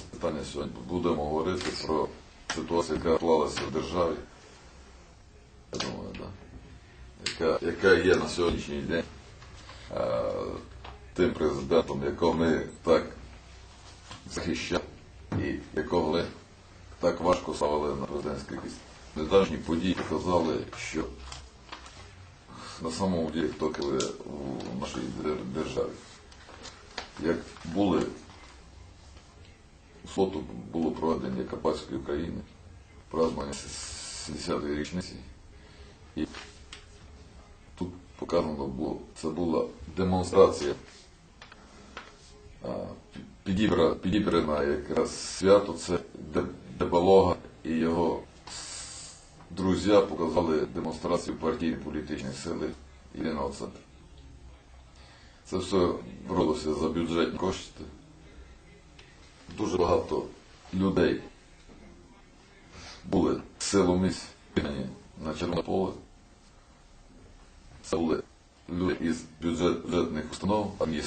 питання сьогодні. Будемо говорити про ситуацію, яка склалася в державі. Я думаю, да. яка, яка є на сьогоднішній день е, тим президентом, якого ми так захищали і якого ми так важко ставили на президентський крісло. Недавні події показали, що на самому ділі керує в нашій державі. Як були фото було проведення Карпатської України, празднування 70-ї річниці. І тут показано було, це була демонстрація підібрана якраз свято, це Де- Дебалога і його друзі показали демонстрацію партійної політичної сили Єдиного центру. Це все робилося за бюджетні кошти. Дуже багато людей були силоміць на Червоне поле. Це були люди із бюджетних установ, там є